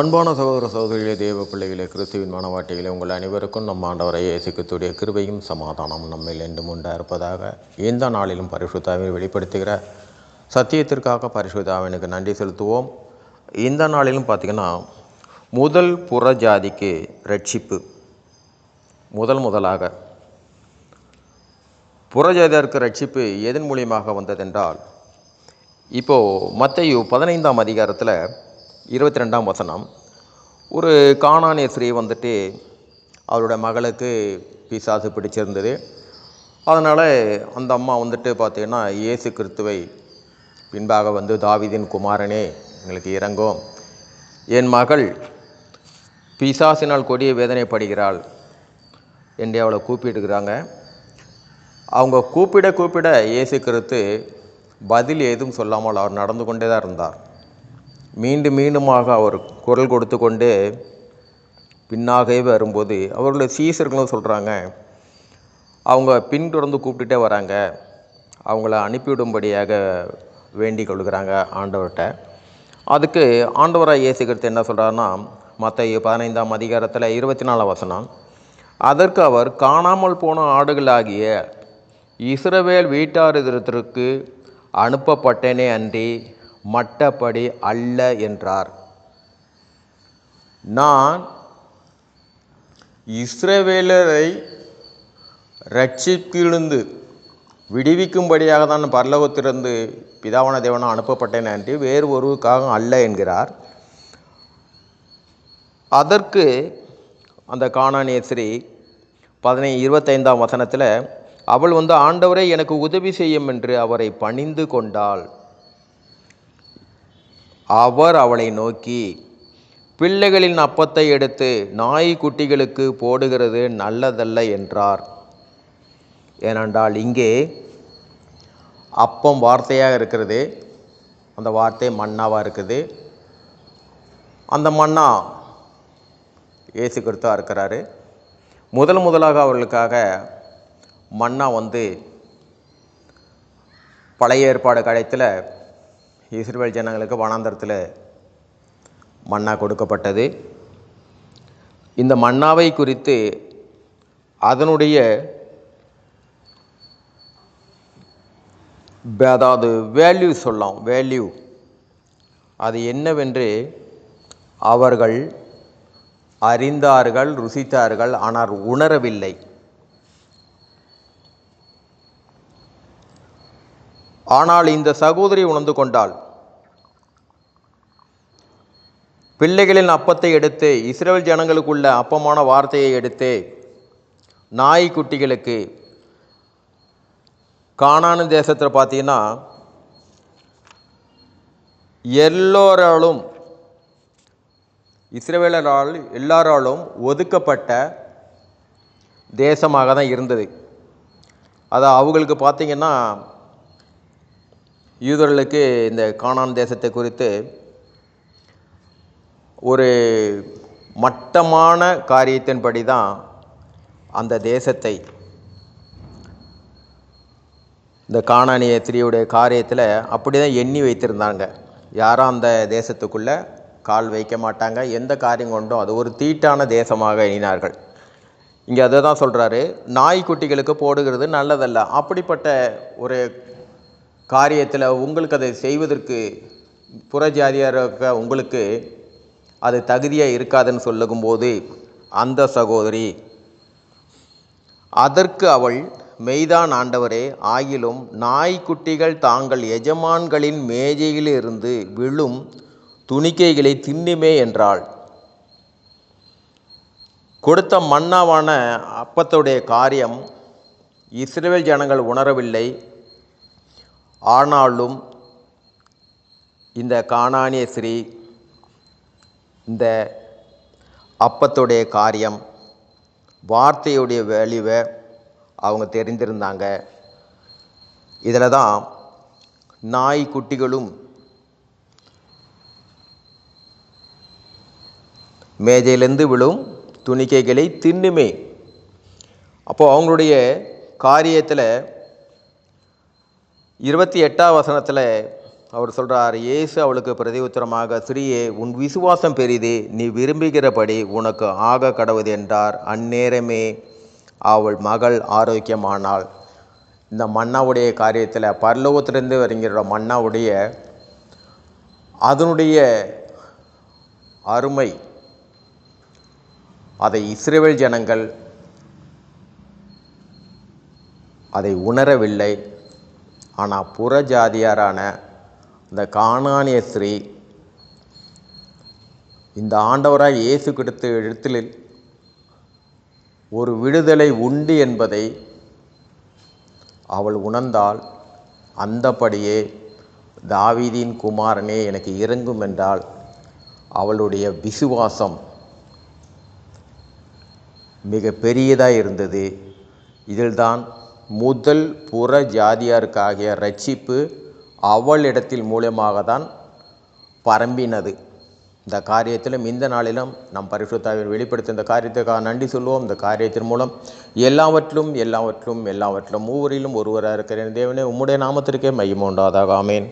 அன்பான சகோதர சகோதரிகளே தேவ பிள்ளைகளே கிறிஸ்துவின் மனவாட்டிகளே உங்கள் அனைவருக்கும் நம் ஆண்டவரை இயேசுக்குத்துடைய கிருபையும் சமாதானம் நம்மில் என்றும் உண்டா இருப்பதாக எந்த நாளிலும் பரிசுத்தாவை வெளிப்படுத்துகிற சத்தியத்திற்காக பரிசுத்தாவினுக்கு நன்றி செலுத்துவோம். இந்த நாளிலும் பார்த்திங்கன்னா முதல் புற ஜாதிக்கு ரட்சிப்பு முதல் முதலாக புறஜாதியாருக்கு ரட்சிப்பு எதன் மூலியமாக வந்ததென்றால் இப்போது மத்தையு பதினைந்தாம் அதிகாரத்தில் இருபத்தி ரெண்டாம் வசனம். ஒரு காணானிய ஸ்ரீ வந்துட்டு அவரோட மகளுக்கு பிசாசு பிடிச்சிருந்தது. அதனால் அந்த அம்மா வந்துட்டு பார்த்தீங்கன்னா இயேசு கிறிஸ்துவை பின்பாக வந்து தாவிதின் குமாரனே எங்களுக்கு இறங்கும். என் மகள் பிசாசினால் கொடிய வேதனைப்படுகிறாள் என்று அவளை கூப்பிட்டுக்கிறாங்க. அவங்க கூப்பிட கூப்பிட இயேசு கிறிஸ்து பதில் ஏதும் சொல்லாமல் அவர் நடந்து கொண்டே தான் இருந்தார். மீண்டும் மீண்டுமாக அவர் குரல் கொடுத்து கொண்டு பின்னாகவே வரும்போது அவர்களுடைய சீசர்களும் சொல்கிறாங்க அவங்க பின்தொடர்ந்து கூப்பிட்டுட்டே வராங்க. அவங்கள அனுப்பிவிடும்படியாக வேண்டிக் கொள்கிறாங்க ஆண்டவர்கிட்ட. அதுக்கு ஆண்டவராக இயேசு கிறிஸ்து என்ன சொல்கிறாருன்னா மற்ற பதினைந்தாம் அதிகாரத்தில் இருபத்தி நாலாம் வசனம். அதற்கு அவர் காணாமல் போன ஆடுகளாகிய இஸ்ரவேல் வீட்டாரிடத்திற்கு அனுப்பப்பட்டேனே அன்றி மட்டப்படி அல்ல என்றார். நான் இஸ்ரவேலரை ரட்சிப்பிலிருந்து விடுவிக்கும்படியாக தான் பரலோகத்திலிருந்து பிதாவான தேவனா அனுப்பப்பட்டேன் என்று வேறு ஒருவருக்காக அல்ல என்கிறார். அதற்கு அந்த காணானேஸ்ரீ பதினை இருபத்தைந்தாம் வசனத்தில் அவள் வந்து ஆண்டவரை எனக்கு உதவி செய்யும் என்று அவரை பணிந்து கொண்டாள். அவர் அவளை நோக்கி பிள்ளைகளின் அப்பத்தை எடுத்து நாய் குட்டிகளுக்கு போடுகிறது நல்லதல்ல என்றார். ஏனென்றால் இங்கே அப்பம் வார்த்தையாக இருக்கிறது. அந்த வார்த்தை மண்ணாவாக இருக்குது. அந்த மண்ணா இயேசு கிறிஸ்துவா இருக்கிறாரு. முதல் முதலாக அவர்களுக்காக மன்னா வந்து பழைய ஏற்பாடு காலத்தில் இஸ்ரேல் ஜனங்களுக்கு வனாந்தரத்தில் மன்னா கொடுக்கப்பட்டது. இந்த மன்னாவை குறித்து அதனுடைய அதாவது வேல்யூ சொல்லலாம் வேல்யூ அது என்னவென்று அவர்கள் அறிந்தார்கள் ருசித்தார்கள் ஆனால் உணரவில்லை. ஆனால் இந்த சகோதரி உணர்ந்து கொண்டாள். பிள்ளைகளின் அப்பத்தை எடுத்து இஸ்ரேல் ஜனங்களுக்குள்ள அப்பமான வார்த்தையை எடுத்து நாய்க்குட்டிகளுக்கு காணான தேசத்தில் பார்த்தீங்கன்னா எல்லோராலும் இஸ்ரேலரால் எல்லாராலும் ஒதுக்கப்பட்ட தேசமாக தான் இருந்தது. அது அவங்களுக்கு பார்த்திங்கன்னா யூதர்களுக்கு இந்த காணான் தேசத்தை குறித்து ஒரு மட்டமான காரியத்தின்படி தான் அந்த தேசத்தை இந்த காணானிய ஸ்திரீயுடைய காரியத்தில் அப்படி தான் எண்ணி வைத்திருந்தாங்க. யாரும் அந்த தேசத்துக்குள்ளே கால் வைக்க மாட்டாங்க. எந்த காரியம் கொண்டும் அது ஒரு தீட்டான தேசமாக எண்ணினார்கள். இங்கே அதை தான் சொல்கிறாரு நாய்க்குட்டிகளுக்கு போடுகிறது நல்லதல்ல. அப்படிப்பட்ட ஒரு காரியத்தில் உங்களுக்கு அதை செய்வதற்கு புறஜாதியாக உங்களுக்கு அது தகுதியாக இருக்காதுன்னு சொல்லும்போது அந்த சகோதரி அதற்கு அவள் மெய்தான் ஆண்டவரே ஆயிலும் நாய்க்குட்டிகள் தாங்கள் எஜமான்களின் மேஜையிலிருந்து விழும் துணிக்கைகளை தின்னுமே என்றாள். கொடுத்த மன்னாவான அப்பத்துடைய காரியம் இஸ்ரேல் ஜனங்கள் உணரவில்லை. ஆனாலும் இந்த காணானிய ஸ்ரீ இந்த அப்பத்துடைய காரியம் வார்த்தையுடைய வேல்யூவை அவங்க தெரிந்திருந்தாங்க. இதில் தான் நாய் குட்டிகளும் மேஜையிலேருந்து விழும் துணிக்கைகளை தின்னுமே. அப்போது அவங்களுடைய காரியத்தில் இருபத்தி எட்டாம் வசனத்தில் அவர் சொல்கிறார் இயேசு அவளுக்கு பிரதி உத்தரமாக ஸ்ரீயே உன் விசுவாசம் பெரிது நீ விரும்புகிறபடி உனக்கு ஆக கடவுது என்றார். அந்நேரமே அவள் மகள் ஆரோக்கியமானாள். இந்த மன்னாவுடைய காரியத்தில் பரலோகத்திலிருந்து வருகிற மன்னாவுடைய அதனுடைய அருமை அதை இஸ்ரேவேல் ஜனங்கள் அதை உணரவில்லை. ஆனால் புறஜாதியாரான இந்த காணானிய ஸ்ரீ இந்த ஆண்டவராக இயேசு கிடைத்த இடத்தில் ஒரு விடுதலை உண்டு என்பதை அவள் உணர்ந்தால் அந்தபடியே தாவீதின் குமாரனே எனக்கு இறங்கும் என்றால் அவளுடைய விசுவாசம் மிக பெரியதாக இருந்தது. இதில்தான் முதல் புற ஜாதியாருக்காகிய ரட்சிப்பு அவளிடத்தில் மூலமாக தான் பரம்பினது. இந்த காரியத்திலும் இந்த நாளிலும் நம் பரிசுத்தாவில் வெளிப்படுத்த இந்த காரியத்துக்காக நன்றி சொல்லுவோம். இந்த காரியத்தின் மூலம் எல்லாவற்றிலும் எல்லாவற்றிலும் எல்லாவற்றிலும் மூவரிலும் ஒருவராக இருக்கிற தேவனே உம்முடைய நாமத்திற்கே மையம் உண்டாதாக ஆமேன்.